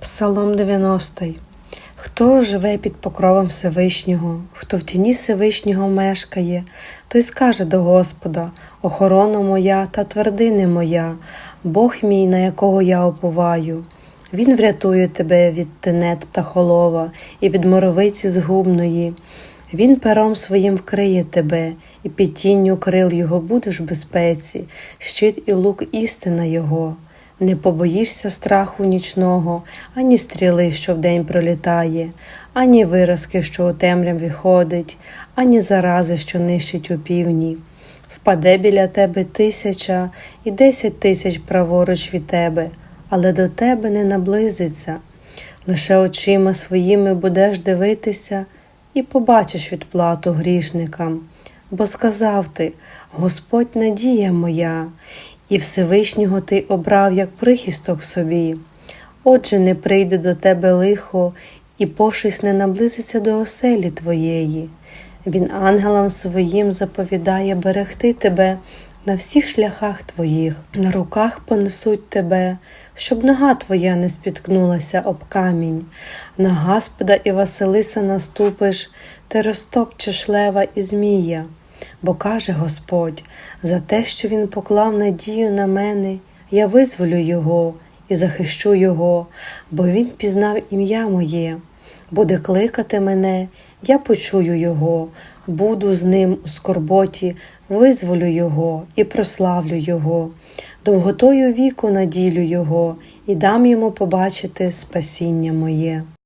Псалом 90. Хто живе під покровом Всевишнього, хто в тіні Всевишнього мешкає, той скаже до Господа: Охорона моя та твердине моя, Бог мій, на якого я оповаю. Він врятує тебе від тенет птахолова і від моровиці згубної. Він пером своїм вкриє тебе, і під тінню крил його будеш в безпеці, щит і лук істина його. Не побоїшся страху нічного, ані стріли, що вдень пролітає, ані виразки, що у темряві ходить, ані зарази, що нищить у півні. Впаде біля тебе тисяча і десять тисяч праворуч від тебе, але до тебе не наблизиться. Лише очима своїми будеш дивитися і побачиш відплату грішникам. Бо сказав ти: Господь надія моя, і Всевишнього ти обрав як прихисток собі. Отже, не прийде до тебе лихо, і пошість не наблизиться до оселі твоєї. Він ангелам своїм заповідає берегти тебе на всіх шляхах твоїх, на руках понесуть тебе, щоб нога твоя не спіткнулася об камінь. На Гаспода і Василиса наступиш, ти розтопчеш лева і змія. Бо каже Господь, за те, що Він поклав надію на мене, я визволю Його і захищу Його, бо Він пізнав ім'я моє, буде кликати мене, я почую Його, буду з ним у скорботі, визволю Його і прославлю Його, довготою віку наділю Його і дам йому побачити спасіння моє.